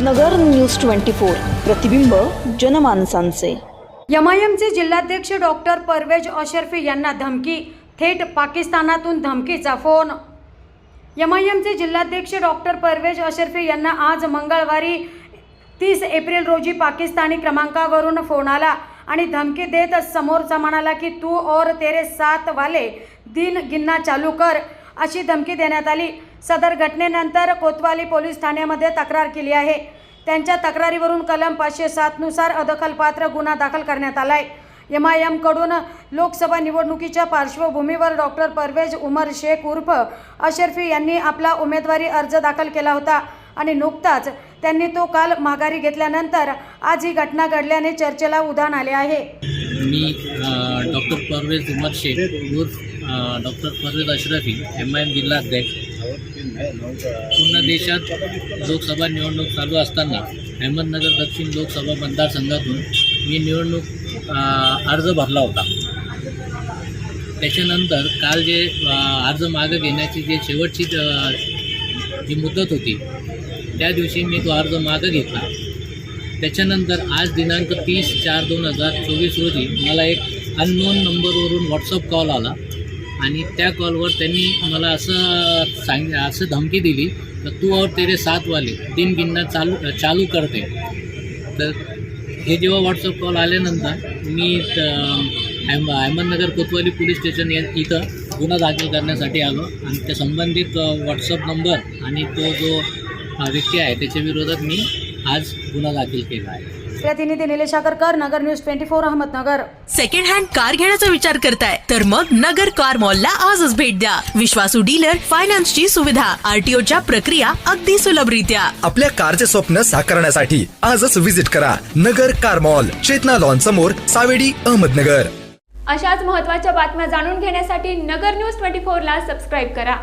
नगर news twenty four. प्रतिबिंब जनमानसांचे. एमआयएमचे जिल्हाध्यक्ष डॉक्टर परवेज अशरफी यांना धमकी थेट पाकिस्तानातून धमकीचा फोन. एमआयएमचे जिल्हाध्यक्ष डॉक्टर परवेज अशरफी यांना आज मंगळवारी तीस एप्रिल रोजी पाकिस्तानी क्रमांकावरून फोन आला आणि धमकी देत समोरचा म्हणाला की तू और तेरे साथ वाले दिन गिन्ना चालू कर अशी धमकी देण्यात आली. सदर घटनेनंतर कोतवाली पोलीस ठाण्यामध्ये तक्रार केली आहे. त्यांच्या तक्रारीवरून कलम पाचशे सातनुसार अदखलपात्र गुन्हा दाखल करण्यात आला आहे एम आय एमकडून लोकसभा निवडणुकीच्या पार्श्वभूमीवर डॉक्टर परवेज उमर शेख उर्फ अशरफी यांनी आपला उमेदवारी अर्ज दाखल केला होता आणि नुकताच त्यांनी तो काल माघारी घेतल्यानंतर आज ही घटना घडल्याने चर्चेला उधाण आले आहे. मी डॉक्टर परवेज उमर शेख उर्फ doctor Parvez Ashrafi M I M जिल्हा अध्यक्ष पूर्ण देशात लोकसभा निवडणूक चालू असताना अहमदनगर दक्षिण लोकसभा मतदारसंघातून मी निवडणूक अर्ज भरला होता. त्याच्यानंतर काल जे अर्ज मागं घेण्याची जे शेवटची जी मुदत होती त्या दिवशी मी तो अर्ज मागं घेतला. त्याच्यानंतर आज दिनांक तीस चार दोन हजार चोवीस रोजी मला एक अननोन नंबरवरून व्हॉट्सअप कॉल आला. आणि त्या कॉलवर त्यांनी मला असं सांग असं धमकी दिली तर तू और तेरे साथ वाले दिन गिनना चालू चालू करते. तर हे जेव्हा व्हॉट्सअप कॉल आल्यानंतर मी अहम अहमदनगर कोतवाली पोलीस स्टेशन या इथं गुन्हा दाखल करण्यासाठी आलो आणि त्या संबंधित व्हॉट्सअप नंबर आणि तो जो व्यक्ती आहे त्याच्या विरोधात मी आज गुन्हा दाखल केला आहे. प्रतिनिधी Nilesh Agarkar Nagar news twenty four Ahmednagar. Second hand car घेण्याचा विचार करताय तर मग नगर कार मॉलला आजच भेट द्या. विश्वासू डीलर फायनान्सची सुविधा आरटीओच्या प्रक्रिया अगदी सुलभरित्या. आपल्या कारचे स्वप्न साकारण्यासाठी आजच विजिट करा Nagar car mall Chetana lawn समोर सावेडी अहमदनगर. अशाच महत्त्वाच्या बातम्या जाणून घेण्यासाठी नगर न्यूज ट्वेंटी फोरला सबस्क्राईब करा.